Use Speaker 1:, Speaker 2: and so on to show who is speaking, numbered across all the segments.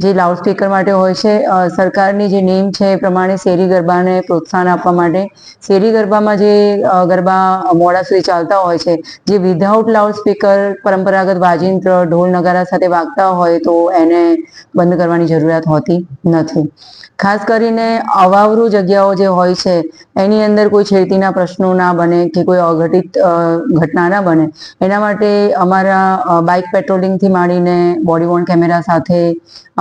Speaker 1: જે લાઉડસ્પીકર માટે હોય છે સરકારની જે નેમ છે એ પ્રમાણે શેરી ગરબાને પ્રોત્સાહન આપવા માટે, શેરી ગરબામાં જે ગરબા મોડા સુધી ચાલતા હોય છે, જે વિધાઉટ લાઉડસ્પીકર પરંપરાગત વાજિંત્ર, ઢોલ નગારા સાથે વાગતા હોય તો એને બંધ કરવાની જરૂરિયાત હોતી નથી. ખાસ કરીને અવાવરું જગ્યાઓ જે હોય છે એની અંદર કોઈ છેડતીના પ્રશ્નો ના બને કે કોઈ અઘટિત ઘટના ના બને. એના માટે અમારા બાઇક પેટ્રોલિંગથી માંડીને બોડી વોર્ન કેમેરા સાથે,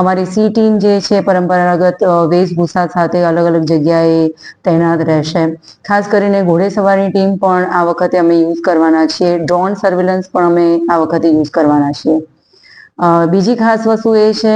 Speaker 1: અમારી સી ટીમ જે છે પરંપરાગત વેશભૂષા સાથે અલગ અલગ જગ્યાએ તૈનાત રહેશે. ખાસ કરીને ઘોડેસવારની ટીમ પણ આ વખતે અમે યુઝ કરવાના છીએ. ડ્રોન સર્વેલન્સ પણ અમે આ વખતે યુઝ કરવાના છીએ. બીજી ખાસ વસ્તુ એ છે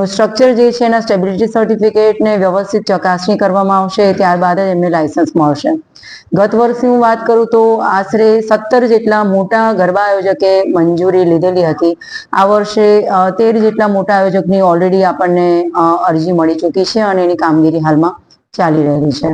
Speaker 1: સ્ટ્રક્ચર જે છે એના સ્ટેબિલિટી સર્ટિફિકેટને વ્યવસ્થિત ચકાસણી કરવામાં આવશે, ત્યારબાદ જ એમને લાયસન્સ મળશે. ગત વર્ષની હું વાત કરું તો આશરે સત્તર જેટલા મોટા ગરબા આયોજકે મંજૂરી લીધેલી હતી. આ વર્ષે તેર જેટલા મોટા આયોજકની ઓલરેડી આપણને અરજી મળી ચૂકી છે અને એની કામગીરી હાલમાં ચાલી રહેલી છે.